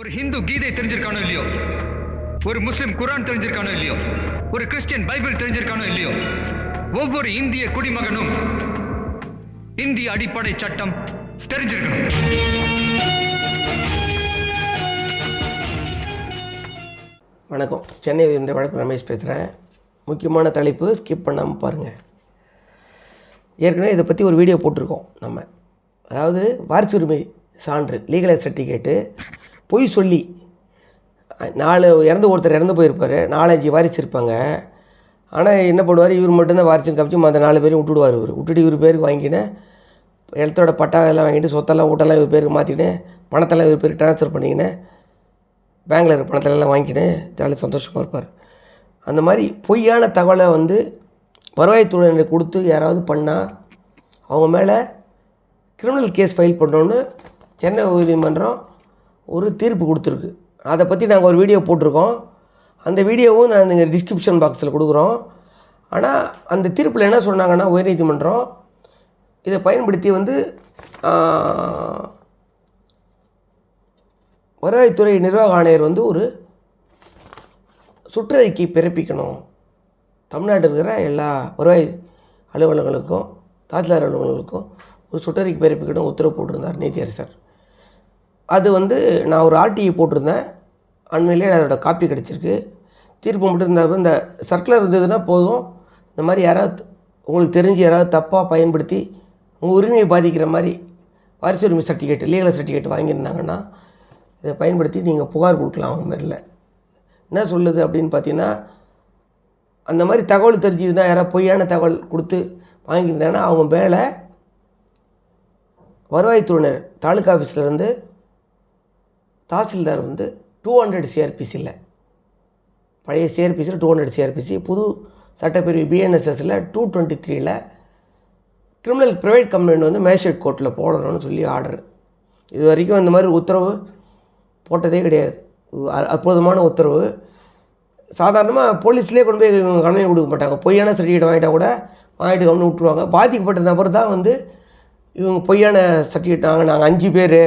ஒரு ஹிந்து கீதை தெரிஞ்சிருக்கானோ இல்லையோ? ஒரு முஸ்லிம் குரான் தெரிஞ்சிருக்கானோ இல்லையோ? ஒரு கிறிஸ்டியன் பைபிள் தெரிஞ்சிருக்கானோ இல்லையோ? ஒவ்வொரு இந்திய குடிமகனும் இந்திய அடிப்படை சட்டம் தெரிஞ்சிருக்கணும். வணக்கம். சென்னை வழக்கு ரமேஷ் பேசுகிறேன் முக்கியமான தலைப்பு ஸ்கிப் பண்ணாமல் பாருங்கள் ஏற்கனவே இதை பற்றி ஒரு வீடியோ போட்டிருக்கோம் நம்ம. அதாவது வாரிசுரிமை சான்று லீகல் சர்டிஃபிகேட்டு பொய் சொல்லி. நாலு இறந்து ஒருத்தர் இறந்து போயிருப்பார். நாலஞ்சு வாரிசு இருப்பாங்க ஆனால் என்ன பண்ணுவார்? இவர் மட்டும்தான் வாரிசுன்னு காமிச்சு மற்ற நாலு பேரும் விட்டுடுவார் இவர். விட்டுட்டு இவர் பேருக்கு வாங்கிக்கின்னு இடத்தோட பட்டாவெல்லாம் வாங்கிட்டு சொத்தெல்லாம் வீட்டெல்லாம் இவர் பேருக்கு மாற்றிக்கின்னு பணத்தெல்லாம் இவர் பேருக்கு ட்ரான்ஸ்ஃபர் பண்ணிக்கின்னு பேங்கில் இருக்கிற பணத்தெல்லாம் வாங்கிக்கின்னு ஜாலியாக சந்தோஷமாக இருப்பார். அந்த மாதிரி பொய்யான தகவலை வந்து வருவாய்த்துறையினர் கொடுத்து யாராவது பண்ணால் அவங்க மேலே கிரிமினல் கேஸ் ஃபைல் பண்ணோன்னு சென்னை உயர்நீதிமன்றம் ஒரு தீர்ப்பு கொடுத்துருக்கு. அதை பற்றி நாங்கள் ஒரு வீடியோ போட்டிருக்கோம். அந்த வீடியோவும் நான் இந்த டிஸ்கிரிப்ஷன் பாக்ஸில் கொடுக்குறோம். ஆனால் அந்த தீர்ப்பில் என்ன சொன்னாங்கன்னா உயர்நீதிமன்றம் இதை பயன்படுத்தி வந்து வருவாய்த்துறை நிர்வாக ஆணையர் வந்து ஒரு சுற்றறிக்கை பிறப்பிக்கணும். தமிழ்நாட்டில் இருக்கிற எல்லா வருவாய் அலுவலகங்களுக்கும் தாசில்தார் அலுவலகங்களுக்கும் ஒரு சுற்றறிக்கை பிறப்பிக்கணும் உத்தரவு போட்டிருந்தார் நீதியரசர். அது வந்து நான் ஒரு ஆர்டிஐ போட்டிருந்தேன். அண்மையிலே அதோட காப்பி கிடச்சிருக்கு. தீர்ப்பு மட்டும் இருந்தால் இந்த சர்க்குலர் இருந்ததுன்னா போதும். இந்த மாதிரி யாராவது உங்களுக்கு தெரிஞ்சு யாராவது தப்பாக பயன்படுத்தி உங்கள் உரிமையை பாதிக்கிற மாதிரி வாரிசு உரிமை சர்டிஃபிகேட் லீகல் சர்டிஃபிகேட் வாங்கியிருந்தாங்கன்னா இதை பயன்படுத்தி நீங்கள் புகார் கொடுக்கலாம் அவங்க மேரில் என்ன சொல்லுது அப்படின்னு பார்த்தீங்கன்னா அந்த மாதிரி தகவல் தெரிஞ்சதுன்னா யாராவது பொய்யான தகவல் கொடுத்து வாங்கியிருந்தாங்கன்னா அவங்க மேலே வருவாய்த்துறையினர் தாலுக்கா ஆஃபீஸ்லேருந்து தாசில்தார் வந்து டூ ஹண்ட்ரட் சிஆர்பிசியில் பழைய சிஆர்பிசியில் டூ ஹண்ட்ரட் சிஆர்பிசி புது சட்டப்பிரிவு பிஎன்எஸ்எஸில் டூ டுவெண்ட்டி த்ரீல கிரிமினல் ப்ரைவேட் கம்ப்ளைண்ட் வந்து மேஜிஸ்ட்ரேட் கோர்ட்டில் போடணும்னு சொல்லி ஆர்டர் இது வரைக்கும் இந்த மாதிரி உத்தரவு போட்டதே கிடையாது. அ- அற்புதமான உத்தரவு. சாதாரணமாக போலீஸ்லேயே கொண்டு போய் கம்ப்ளைண்ட் கொடுக்க மாட்டாங்க. பொய்யான சர்டிஃபிகேட் வாங்கிட்டா கூட வாங்கிட்டு கம்ப்ளைண்ட் விட்ருவாங்க பாதிக்கப்பட்ட நபர் தான் வந்து இவங்க பொய்யான சர்டிஃபிகேட் நாங்கள் நாங்கள் அஞ்சு பேர்.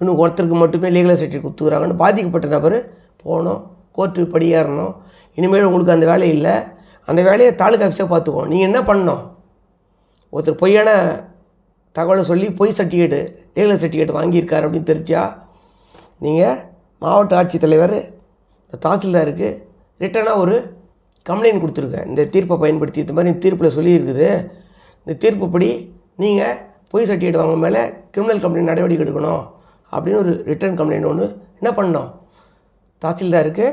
இன்னும் ஒருத்தருக்கு மட்டுமே லீகல் சர்டிஃபிகேட் கொடுத்துக்குறாங்கன்னு பாதிக்கப்பட்ட நபர் போகணும் கோர்ட்டு படியேறணும். இனிமேல் உங்களுக்கு அந்த வேலை இல்லை. அந்த வேலையை தாலுக்கா ஆஃபீஸாக பார்த்துக்குவோம் நீங்கள் என்ன பண்ணணும்? ஒருத்தர் பொய்யான தகவலை சொல்லி பொய் சர்டிஃபிகேட்டு லீகல் சர்டிஃபிகேட் வாங்கியிருக்காரு அப்படின்னு தெரிஞ்சா நீங்கள் மாவட்ட ஆட்சித்தலைவர் இந்த தாசில்தாருக்கு ரிட்டனாக ஒரு கம்ப்ளைண்ட் கொடுத்துருக்கேன் இந்த தீர்ப்பை பயன்படுத்தி இந்த மாதிரி தீர்ப்பில் சொல்லியிருக்குது. இந்த தீர்ப்புப்படி நீங்கள் பொய் சர்டிஃபிகேட் வாங்க மேலே கிரிமினல் கம்ப்ளைண்ட் நடவடிக்கை எடுக்கணும். அப்படின்னு ஒரு ரிட்டர்ன் கம்ப்ளைண்ட் ஒன்று என்ன பண்ணோம்? தாசில்தாருக்கு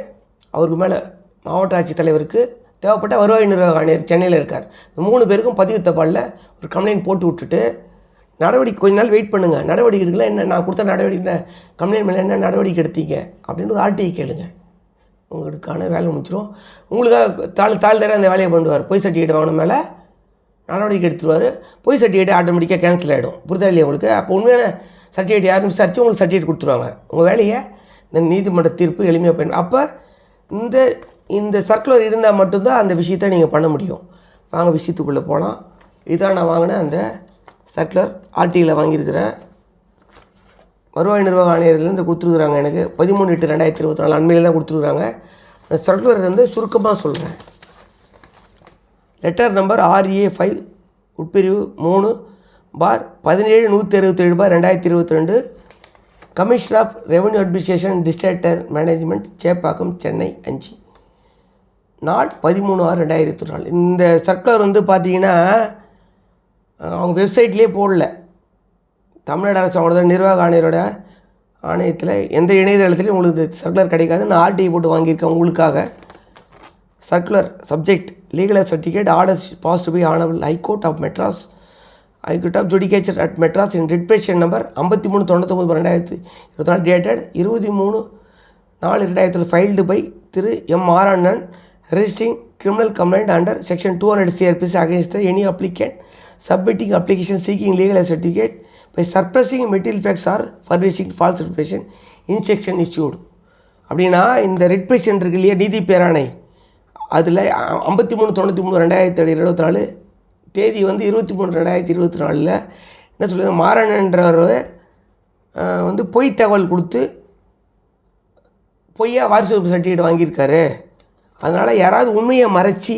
அவருக்கு மேலே மாவட்ட ஆட்சித்தலைவருக்கு தேவைப்பட்ட வருவாய் நிர்வாக ஆணையர் சென்னையில் இருக்கார். இந்த மூணு பேருக்கும் பதிவு தபாலில் ஒரு கம்ப்ளைண்ட் போட்டு விட்டுட்டு நடவடிக்கை கொஞ்ச நாள் வெயிட் பண்ணுங்கள் நடவடிக்கை எடுக்கலாம் என்ன நான் கொடுத்த நடவடிக்கை கம்ப்ளைண்ட் மேலே என்ன நடவடிக்கை எடுத்தீங்க? அப்படின்னு ஒரு ஆர்டிஐ கேளுங்க. உங்களுக்கான வேலை முடிச்சிடும் உங்களுக்காக தாள் தாழ்தார அந்த வேலையை பண்ணுவார். பொய் சர்டிஃபிகேட் வாங்கின மேலே நடவடிக்கை எடுத்துருவார். பொய் சர்டிஃபிகேட் ஆட்டோமேட்டிக்காக கேன்சல் ஆகிடும் புரிதா இல்லையா உங்களுக்கு? அப்போ உண்மையான சர்டிஃபிகேட் யாரும் விசாரித்து உங்களுக்கு சர்டிஃபிகேட் கொடுத்துருவாங்க. உங்கள் வேலையை இந்த நீதிமன்ற தீர்ப்பு எளிமையாக பயன் அப்போ இந்த இந்த சர்க்குலர் இருந்தால் மட்டும்தான் அந்த விஷயத்தை நீங்கள் பண்ண முடியும். வாங்க விஷயத்துக்குள்ளே போகலாம் இதான் நான் வாங்கின அந்த சர்க்குலர் ஆர்டியில் வாங்கியிருக்கிறேன் வருவாய் நிர்வாக ஆணையர்லேருந்து கொடுத்துருக்குறாங்க எனக்கு. பதிமூணு எட்டு ரெண்டாயிரத்தி இருபத்தி நாலு அண்மையில் தான் கொடுத்துருக்குறாங்க. அந்த சர்க்குலர் வந்து சுருக்கமாக சொல்கிறேன் லெட்டர் நம்பர் ஆர்ஏ ஃபைவ் உட்பிரிவு மூணு பார் பதினேழு நூற்றி அறுபத்தேழு பார் ரெண்டாயிரத்தி இருபத்தி ரெண்டு commissioner of revenue administration disaster management Chepauk Chennai அஞ்சு. நாள் பதிமூணு ஆறு ரெண்டாயிரத்தி நாலு இந்த சர்க்குலர் வந்து பார்த்தீங்கன்னா அவங்க வெப்சைட்லேயே போடல. தமிழ்நாடு அரசு அவங்களோட நிர்வாக ஆணையரோட ஆணையத்தில் எந்த இணையதளத்துலையும் உங்களுக்கு சர்க்குலர் கிடைக்காது. நான் ஆர்டிஐ போட்டு வாங்கியிருக்கேன் உங்களுக்காக. Circular subject legal certificate order passed by honourable high court of Madras அதுக்கிட்ட of judicature at Madras in writ petition number ஐம்பத்தி மூணு தொண்ணூத்தொம்பது ரெண்டாயிரத்து இருபத்தி நாலு டேட்டட் இருபத்தி மூணு நாலு ரெண்டாயிரத்தில் ஃபைல்டு பை திரு எம் அண்ணன் registering criminal complaint under section two hundred CRPC against any applicant submitting application seeking legal certificate by suppressing material facts or furnishing false ரிப்ரேஷன் instruction issued அப்படின்னா இந்த ரிட் இருக்கு இல்லையா நீதி பேராணை. அதில் ஐம்பத்தி மூணு தொண்ணூற்றி மூணு ரெண்டாயிரத்தி ஏழு இருபத்தி நாலு தேதி வந்து இருபத்தி மூணு ரெண்டாயிரத்தி இருபத்தி நாலில் என்ன சொல்லுங்கள் மாறனன்றவர் வந்து பொய் தகவல் கொடுத்து பொய்யா வாரிசு சர்டிஃபிகேட் வாங்கியிருக்காரு. அதனால் யாராவது உண்மையை மறைச்சி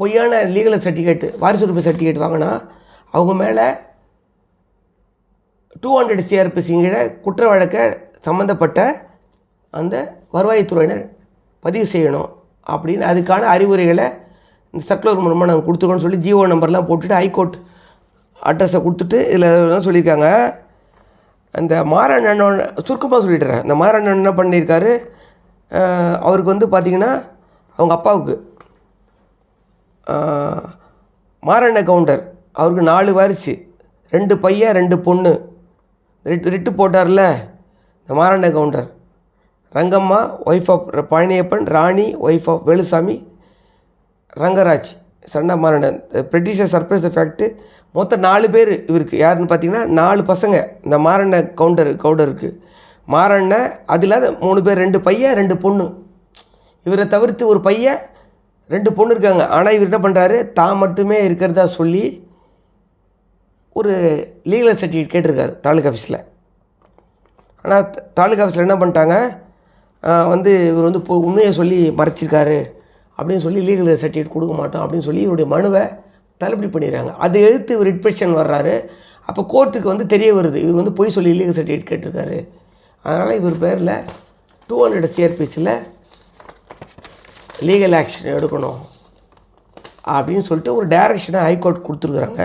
பொய்யான லீகல் சர்டிஃபிகேட்டு வாரிசு உரிமை சர்டிஃபிகேட் வாங்கினா அவங்க மேலே டூ ஹண்ட்ரட் சிஆர்பிசிங்கிற குற்ற வழக்கை சம்மந்தப்பட்ட அந்த வருவாய்த்துறையினர் பதிவு செய்யணும் அப்படின்னு அதுக்கான அறிவுரைகளை இந்த சர்க்குலர் மூலமாக நாங்கள் கொடுத்துருக்கோன்னு சொல்லி ஜிஓ நம்பர்லாம் போட்டுட்டு ஹைகோர்ட் அட்ரஸை கொடுத்துட்டு இதில் சொல்லியிருக்காங்க. அந்த மாரண்ணன் சுருக்கமாக சொல்லிட்டுறேன். இந்த மாரண்ணன் என்ன பண்ணியிருக்காரு? அவருக்கு வந்து பார்த்திங்கன்னா அவங்க அப்பாவுக்கு மாரண்ண கவுண்டர் அவருக்கு நாலு வாரிசு ரெண்டு பையன் ரெண்டு பொண்ணு. ரிட்டு ரிட்டு போட்டார்ல இந்த Maranna Gounder Rangamma wife of Palaniappan Rani wife of Veluswamy Rangaraj Shanda Marannan பிரிட்டிஷை சர்ப்ரைஸ் த ஃபேக்ட்டு மொத்தம் நாலு பேர் இவருக்கு. யாருன்னு பார்த்தீங்கன்னா நாலு பசங்க. இந்த மாரண்ண கவுண்டர் கவுண்டருக்கு மாரண்ண அது இல்லாத மூணு பேர் ரெண்டு பையன் ரெண்டு பொண்ணு. இவரை தவிர்த்து ஒரு பையன் ரெண்டு பொண்ணு இருக்காங்க. ஆனால் இவர் என்ன பண்ணுறாரு தான் மட்டுமே இருக்கிறதா சொல்லி ஒரு லீகல் சர்டிஃபிகேட் கேட்டிருக்காரு தாலுகா ஆஃபீஸில் ஆனால் தாலுகா ஆஃபீஸில் என்ன பண்ணிட்டாங்க? வந்து இவர் வந்து உண்மையை சொல்லி மறைச்சிருக்காரு. அப்படின்னு சொல்லி லீகல் சர்டிஃபிகேட் கொடுக்க மாட்டோம் அப்படின்னு சொல்லி இவருடைய மனுவை தள்ளுபடி பண்ணிடுறாங்க. அதை எடுத்து இவர் ரிட்பெஷன் வர்றாரு. அப்போ கோர்ட்டுக்கு வந்து தெரிய வருது. இவர் வந்து பொய் சொல்லி லீகல் சர்டிஃபிகேட் கேட்டிருக்காரு. அதனால் இவர் பேரில் டூ ஹண்ட்ரட் சிஆர்பிஸில் லீகல் ஆக்ஷன் எடுக்கணும் அப்படின்னு சொல்லிட்டு ஒரு டைரக்ஷனை ஹைகோர்ட் கொடுத்துருக்குறாங்க.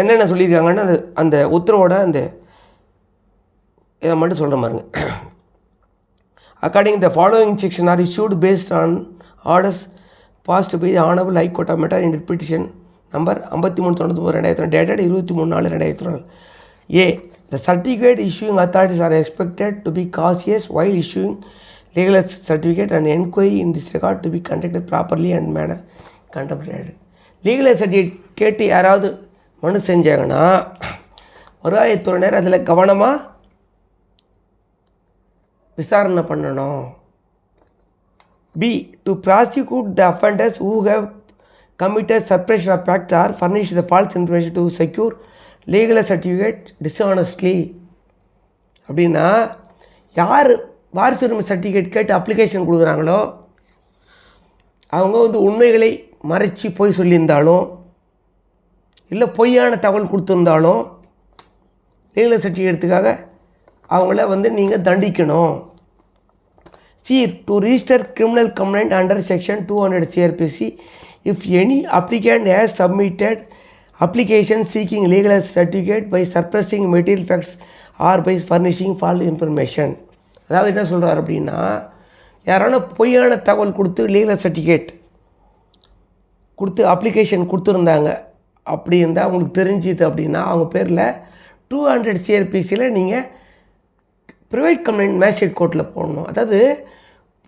என்னென்ன சொல்லியிருக்காங்கன்னா அந்த அந்த உத்தரவோட அந்த இதை மட்டும் சொல்கிற மாதிரிங்க according the following section are issued based on orders passed by honourable high court of matter in petition number ஐம்பத்தி மூணு தொண்ணூற்றி ரெண்டாயிரத்தி ரெண்டு. டேட்டட் இருபத்தி மூணு நாலு ரெண்டாயிரத்தி நாலு A the certificate issuing authorities are expected to be cautious while issuing legal certificate and enquiry in this record to be conducted properly and manner contemplated. லீகல் சர்டிஃபிகேட் கேட்டு யாராவது மனு செஞ்சாங்கன்னா வருவாயத்துறையினர் அதில் கவனமாக விசாரணை பண்ணணும். B to prosecute the offenders who have committed suppression of fact or furnish the false information to secure legal certificate dishonestly அப்படின்னா யார் வாரிசு உரிமை சர்டிஃபிகேட் கேட்டு அப்ளிகேஷன் கொடுக்குறாங்களோ அவங்க வந்து உண்மைகளை மறைச்சி பொய் சொல்லியிருந்தாலும் இல்லை பொய்யான தகவல் கொடுத்துருந்தாலும் லீகல் சர்டிஃபிகேட்டுக்காக அவங்கள வந்து நீங்கள் தண்டிக்கணும். C to register criminal complaint under section two hundred CRPC if any applicant has submitted application seeking legal certificate by suppressing material facts or by furnishing false information அதாவது என்ன சொல்கிறார் அப்படின்னா யாரான பொய்யான தகவல் கொடுத்து லீகல் சர்டிஃபிகேட் கொடுத்து அப்ளிகேஷன் கொடுத்துருந்தாங்க. அப்படி இருந்தால் அவங்களுக்கு தெரிஞ்சுது அப்படின்னா அவங்க பேரில் டூ ஹண்ட்ரட் சிஆர்பிசியில் நீங்கள் ப்ரைவேட் கம்ப்ளைண்ட் மேஜிஸ்ட்ரேட் கோர்ட்டில் போடணும். அதாவது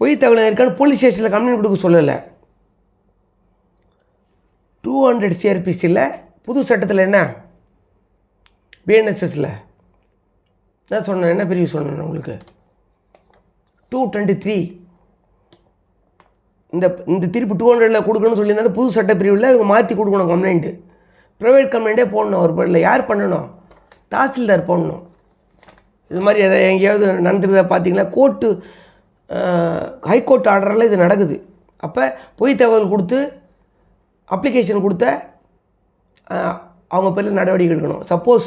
பொய் தகவல் இருக்கான்னு போலீஸ் ஸ்டேஷனில் கம்ப்ளைண்ட் கொடுக்க சொல்லலை. டூ ஹண்ட்ரட் சிஆர்பிசியில் புது சட்டத்தில் என்ன? பிஎன்எஸ்எஸில் நான் சொன்னேன் என்ன பிரிவு சொன்னேன் உங்களுக்கு? டூ டுவெண்ட்டி த்ரீ இந்த இந்த திருப்பி டூ ஹண்ட்ரடில் கொடுக்கணும்னு சொல்லியிருந்தா புது சட்ட பிரிவில் இவங்க மாற்றி கொடுக்கணும் கம்ப்ளைண்ட்டு ப்ரைவேட் கம்ப்ளைண்ட்டே போடணும் ஒரு பேரில் யார் பண்ணணும்? தாசில்தார் போடணும். இது மாதிரி எதை எங்கேயாவது நடந்துருந்தா பார்த்தீங்கன்னா கோர்ட்டு ஹைகோர்ட் ஆர்டரில் இது நடக்குது. அப்போ பொய் தகவல் கொடுத்து அப்ளிகேஷன் கொடுத்த அவங்க பேரில் நடவடிக்கை எடுக்கணும். சப்போஸ்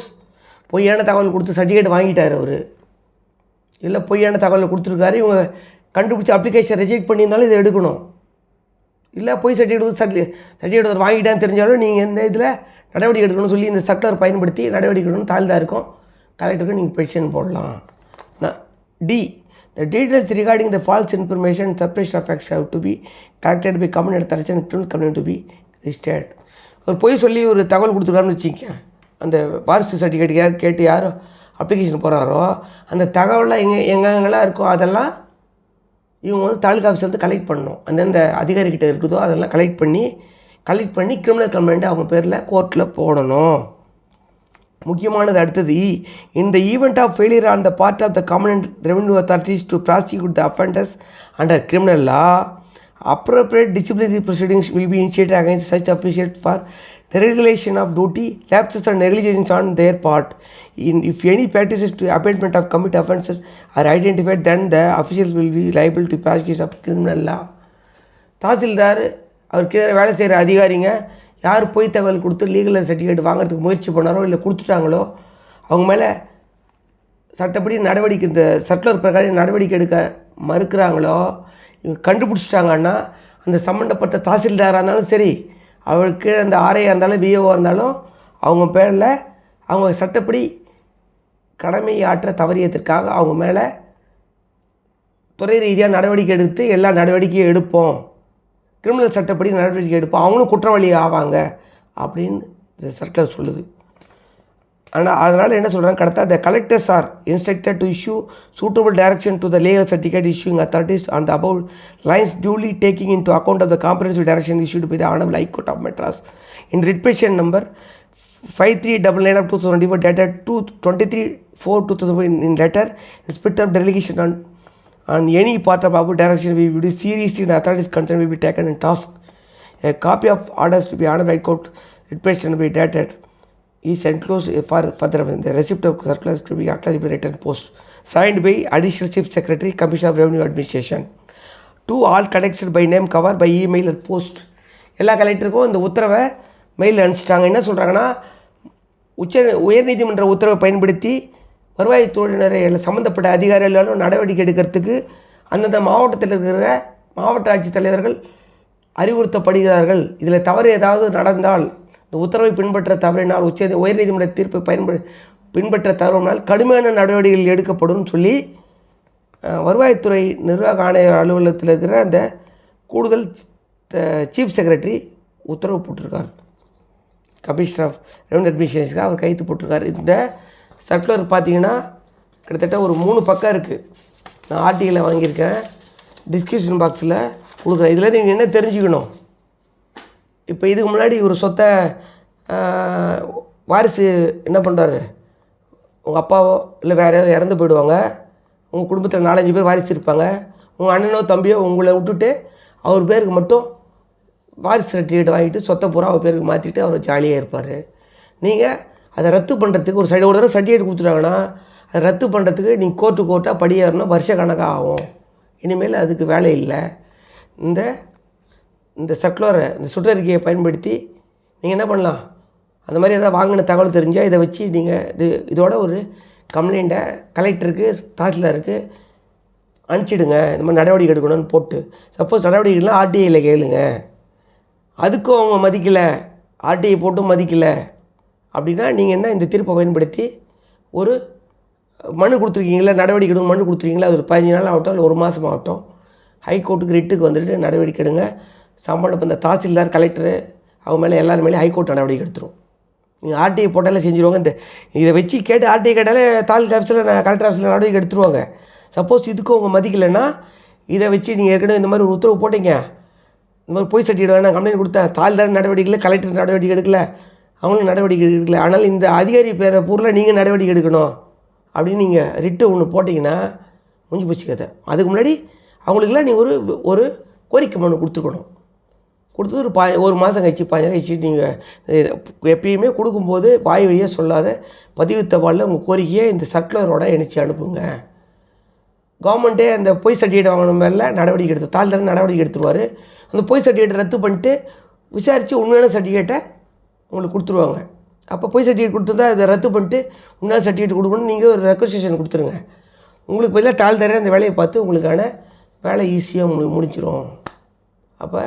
பொய்யான தகவல் கொடுத்து சர்டிஃபிகேட் வாங்கிட்டார் அவர். இல்லை பொய்யான தகவல் கொடுத்துருக்காரு இவங்க கண்டுபிடிச்சி அப்ளிகேஷன் ரிஜெக்ட் பண்ணியிருந்தாலும் இதை எடுக்கணும். இல்லை பொய் சர்டிஃபிகேட் சர்டி சர்டிஃபிகேட் வாங்கிட்டான்னு தெரிஞ்சாலும் நீங்கள் இந்த இதில் நடவடிக்கை எடுக்கணும்னு சொல்லி இந்த சட்டர் பயன்படுத்தி நடவடிக்கை எடுக்கணும் தாழ்ந்தா இருக்கும். கலெக்டருக்கு நீங்கள் பெட்டிஷன் போடலாம். D the details regarding the false information separation of facts how to be collected be common எடுத்த அரசன் கம்யூன் டு பி ரிஜிஸ்டர்ட் ஒரு பொய் சொல்லி ஒரு தகவல் கொடுத்துருக்காருன்னு வச்சுக்கோங்க. அந்த வாரிசு சர்டிஃபிகேட் யார் கேட்டு யார் அப்ளிகேஷன் போகிறாரோ அந்த தகவலாம் எங்கே எங்கெங்கெல்லாம் இருக்கோ அதெல்லாம் இவங்க வந்து தாலுக்கா ஆஃபீஸில் வந்து கலெக்ட் பண்ணணும். அந்தந்த அதிகாரிகிட்ட இருக்குதோ அதெல்லாம் கலெக்ட் பண்ணி கலெக்ட் பண்ணி கிரிமினல் கம்ப்ளைண்ட்டை அவங்க பேரில் கோர்ட்டில் போடணும். முக்கியமானது அடுத்தது இந்த event of failure on the part of the common revenue authorities to prosecute the offenders under criminal law appropriate disciplinary proceedings will be initiated against such officials for Derogation of duty, lapses or negligence on their part. In, if any practices to appointment of commit offences are identified, then the officials will be liable to prosecution of criminal law. Tahsildar அவர் கீழே வேலை செய்கிற அதிகாரிங்க யார் பொய் தகவல் கொடுத்து legal certificate வாங்குறதுக்கு முயற்சி பண்ணாரோ இல்லை கொடுத்துட்டாங்களோ அவங்க மேலே சட்டப்படி நடவடிக்கை இந்த சட்டலர் பிரகாரம் நடவடிக்கை எடுக்க மறுக்கிறாங்களோ இவங்க கண்டுபிடிச்சிட்டாங்கன்னா அந்த சம்மந்தப்பட்ட தாசில்தாராக இருந்தாலும் சரி அவருக்கு அந்த ஆர்ஐயாக இருந்தாலும் விஓவாக இருந்தாலும் அவங்க பேரில் அவங்க சட்டப்படி கடமையாற்ற தவறியதற்காக அவங்க மேலே துறை ரீதியாக நடவடிக்கை எடுத்து எல்லா நடவடிக்கையும் எடுப்போம். கிரிமினல் சட்டப்படி நடவடிக்கை எடுப்போம். அவங்களும் குற்றவாளி ஆவாங்க அப்படின்னு இந்த சர்க்குலர் சொல்லுது. ஆனால் அதனால் என்ன சொல்கிறாங்க கடத்தா the collectors are instructed to issue suitable direction to the legal certificate issuing authorities and about lines duly taking into account of the comprehensive direction issued by the honourable high court of Madras in writ number five three double nine of two thousand twenty four dated two twenty three four two thousand in letter spirit of delegation on on any part of our direction we will be seriously and authorities concerned will be taken in task. A copy of orders to be honored by court requested to be dated is enclosed for further the receipt of circulars to be acknowledged by written post. Signed by Additional Chief Secretary, Commissioner of Revenue Administration. To all connected by name cover by email and post. எல்லா கலெக்டருக்கும் இந்த உத்தரவை mail அனுப்பிச்சிட்டாங்க என்ன சொல்கிறாங்கன்னா உச்ச உயர்நீதிமன்ற உத்தரவை பயன்படுத்தி வருவாய்த்துறையினரை சம்மந்தப்பட்ட அதிகாரிகளும் நடவடிக்கை எடுக்கிறதுக்கு அந்தந்த மாவட்டத்தில் இருக்கிற மாவட்ட ஆட்சித்தலைவர்கள் அறிவுறுத்தப்படுகிறார்கள். இதில் தவறு ஏதாவது நடந்தால் இந்த உத்தரவை பின்பற்ற தவறினால் உச்ச உயர்நீதிமன்ற தீர்ப்பை பயன்படு பின்பற்ற தவறினால் கடுமையான நடவடிக்கைகள் எடுக்கப்படும் சொல்லி வருவாய்த்துறை நிர்வாக ஆணையர் அலுவலகத்தில் இருக்கிற அந்த கூடுதல் சீஃப் செக்ரட்டரி உத்தரவு போட்டிருக்கார். கமிஷனர் ஆஃப் ரெவன்யூ அட்மினிஸ்ட்ரேஷனுக்கு அவர் கைத்து போட்டிருக்கார். இந்த சர்க்குலர் பார்த்தீங்கன்னா கிட்டத்தட்ட ஒரு மூணு பக்கம் இருக்குது நான் ஆர்டிகளை வாங்கியிருக்கேன். டிஸ்கிரிப்ஷன் பாக்ஸில் கொடுக்குறேன். இதில் நீங்கள் என்ன தெரிஞ்சுக்கணும்? இப்போ இதுக்கு முன்னாடி ஒரு சொத்தை வாரிசு என்ன பண்ணுறாரு உங்கள் அப்பாவோ இல்லை வேறு யாராவது இறந்து போயிடுவாங்க. உங்கள் குடும்பத்தில் நாலஞ்சு பேர் வாரிசு இருப்பாங்க. உங்கள் அண்ணனோ தம்பியோ உங்களை விட்டுட்டு அவர் பேருக்கு மட்டும் வாரிசு சர்டிஃபிகேட் வாங்கிட்டு சொத்தை பூரா அவர் பேருக்கு மாற்றிட்டு அவர் ஜாலியாக இருப்பார். நீங்கள் அதை ரத்து பண்ணுறதுக்கு ஒரு சைடு ஒரு தடவை சர்டிஃபிகேட் கொடுத்துட்டாங்கன்னா அதை ரத்து பண்ணுறதுக்கு நீங்கள் கோர்ட்டு கோர்ட்டாக படியேறணும் வருஷ கணக்காக ஆகும். இனிமேல் அதுக்கு வேலை இல்லை. இந்த இந்த சர்க்குலரை இந்த சுற்றறிக்கையை பயன்படுத்தி நீங்கள் என்ன பண்ணலாம்? அந்த மாதிரி ஏதாவது வாங்கின தகவல் தெரிஞ்சால் இதை வச்சு நீங்கள் இது இதோட ஒரு கம்ப்ளைண்ட்டை கலெக்டருக்கு தாசில்தாருக்கு அனுப்பிச்சிடுங்க. இந்த மாதிரி நடவடிக்கை எடுக்கணும்னு போட்டு. சப்போஸ் நடவடிக்கைலாம் ஆர்டிஐயில் கேளுங்க. அதுக்கும் அவங்க மதிக்கலை. ஆர்டிஐ போட்டும் மதிக்கலை. அப்படின்னா நீங்கள் என்ன இந்த தீர்ப்பை பயன்படுத்தி ஒரு மனு கொடுத்துருக்கீங்களா? நடவடிக்கை எடுங்க மனு கொடுத்துருக்கீங்களா? அது ஒரு பதினஞ்சு நாள் ஆகட்டும் இல்லை ஒரு மாதம் ஆகட்டும். ஹைகோர்ட்டுக்கு ரிட்டுக்கு வந்துட்டு நடவடிக்கை எடுங்க. சம்பளம் இந்த தாசில்தார் கலெக்டரு அவங்க மேலே எல்லார் மேலே ஹைகோர்ட் நடவடிக்கை எடுத்துரும். நீங்கள் ஆர்டிஐ போட்டாலே செஞ்சுருவாங்க. இந்த இதை வச்சு கேட்டு ஆர்டிஐ கேட்டாலே தாலுக்கா ஆஃபீஸில் கலெக்டர் ஆஃபீஸில் நடவடிக்கை எடுத்துருவாங்க. சப்போஸ் இதுக்கும் அவங்க மதிக்கலைன்னா இதை வச்சு நீங்கள் ஏற்கனவே இந்த மாதிரி ஒரு உத்தரவு போட்டீங்க. இந்த மாதிரி பொய் சர்டிஃபிகேட் வேணாம் கம்ப்ளைண்ட் கொடுத்தேன். தாலுதார் நடவடிக்கையில் கலெக்டர் நடவடிக்கை எடுக்கல. அவங்களும் நடவடிக்கை எடுக்கல. ஆனால் இந்த அதிகாரி பேரை பொருளை நீங்கள் நடவடிக்கை எடுக்கணும் அப்படின்னு நீங்கள் ரிட்டு ஒன்று போட்டிங்கன்னா முடிஞ்சு போச்சு கதை. அதுக்கு முன்னாடி அவங்களுக்குலாம் நீ ஒரு ஒரு கோரிக்கை மனு கொடுத்துக்கணும். கொடுத்து ஒரு பா ஒரு மாதம் கழிச்சு பதினஞ்சு கழிச்சு நீங்கள் எப்பயுமே கொடுக்கும்போது வாய் வழியாக சொல்லாத பதிவு தபாலில் உங்கள் கோரிக்கையை இந்த சர்க்குலரோட இணைச்சி அனுப்புங்க. கவர்மெண்ட்டே அந்த பொய் சர்டிஃபிகேட் வாங்கின மேலே நடவடிக்கை எடுத்து தாழ்தர நடவடிக்கை எடுத்துருவார். அந்த பொய் சர்டிஃபிகேட் ரத்து பண்ணிட்டு விசாரித்து உண்மையான சர்டிஃபிகேட்டை உங்களுக்கு கொடுத்துருவாங்க. அப்போ பொய் சர்டிஃபிகேட் கொடுத்துருந்தா அதை ரத்து பண்ணிட்டு உண்மையான சர்டிஃபிகேட் கொடுக்கணும் நீங்கள் ஒரு ரெக்வஸ்டேஷன் கொடுத்துருங்க. உங்களுக்கு பதிலாக தாழ்தர அந்த வேலையை பார்த்து உங்களுக்கான வேலை ஈஸியாக உங்களுக்கு முடிஞ்சிடும் அப்போ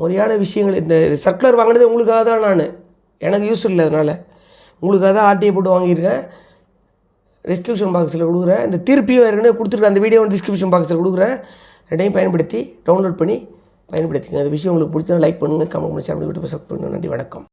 முறையான விஷயங்கள் இந்த சர்க்குலர் வாங்கினது உங்களுக்காக தான் நான். எனக்கு யூஸ் இல்லை அதனால். உங்களுக்காக தான் ஆர்டிஐ போட்டு வாங்கியிருக்கேன். டிஸ்கிரிப்ஷன் பாக்ஸில் கொடுக்குறேன். இந்த திருப்பியும் ஏற்கனவே கொடுத்துருக்கேன் அந்த வீடியோ டிஸ்கிரிப்ஷன் பாக்ஸில் கொடுக்குறேன். ரெண்டையும் பயன்படுத்தி டவுன்லோட் பண்ணி பயன்படுத்திங்க அந்த விஷயம் உங்களுக்கு பிடிச்சா லைக் பண்ணுங்கள் கமெண்ட் பண்ணி சேனல் பண்ணி விட்டு சப்ஸ்கிரைப் பண்ணுங்கள் நன்றி வணக்கம்.